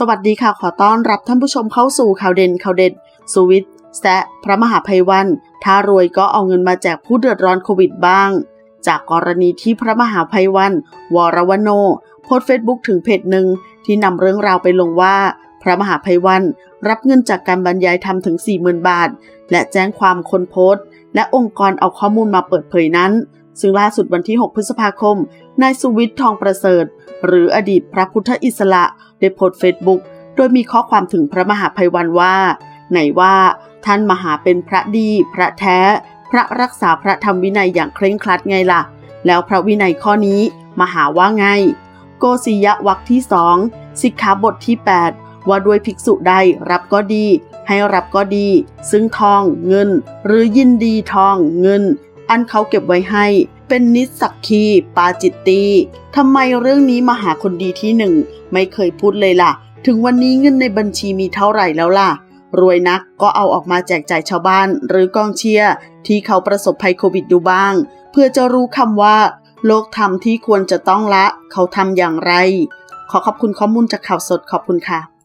สวัสดีค่ะ ขอต้อนรับท่านผู้ชมเข้าสู่ข่าวเด่นข่าวเด็ดสุวิทย์แซะพระมหาภัยวัน ถ้ารวยก็เอาเงินมาแจกผู้เดือดร้อนโควิดบ้าง จากกรณีที่พระมหาภัยวัน วรวโน โพสเฟซบุ๊กถึงเพจหนึ่งที่นำเรื่องราวไปลงว่า พระมหาภัยวัน รับเงินจากการบรรยายธรรมถึง 40,000 บาท และแจ้งความคนโพสต์และองค์กรเอาข้อมูลมาเปิดเผยนั้น ซึ่งล่าสุดวันที่ 6 พฤษภาคม นายสุวิทย์ทองประเสริฐ หรืออดีตพระพุทธอิสระได้โพสต์เฟซบุ๊กโดยมีข้อความถึงพระมหาภัยวันว่า ไหนว่าท่านมหาเป็นพระดี พระแท้ พระรักษาพระธรรมวินัยอย่างเคร่งครัดไงล่ะ แล้วพระวินัยข้อนี้มหาว่าไง โกศิยะวักที่สองสิกขาบทที่ 8 ว่าด้วยภิกษุใดรับก็ดี ให้รับก็ดี ซึ่งทองเงิน หรือยินดีทองเงิน อันเขาเก็บไว้ให้ เป็นนิสสักคีปาจิตตีทำไมเรื่องนี้มหาคนดีที่หนึ่ง ไม่เคยพูดเลยล่ะ ถึงวันนี้เงินในบัญชีมีเท่าไหร่แล้วล่ะ รวยนักก็เอาออกมาแจกจ่ายชาวบ้าน หรือกองเชียร์ที่เขาประสบภัยโควิดดูบ้าง เพื่อจะรู้คำว่า โลกธรรมที่ควรจะต้องละ เขาทำอย่างไร ขอขอบคุณข้อมูลจากข่าวสดขอบคุณค่ะ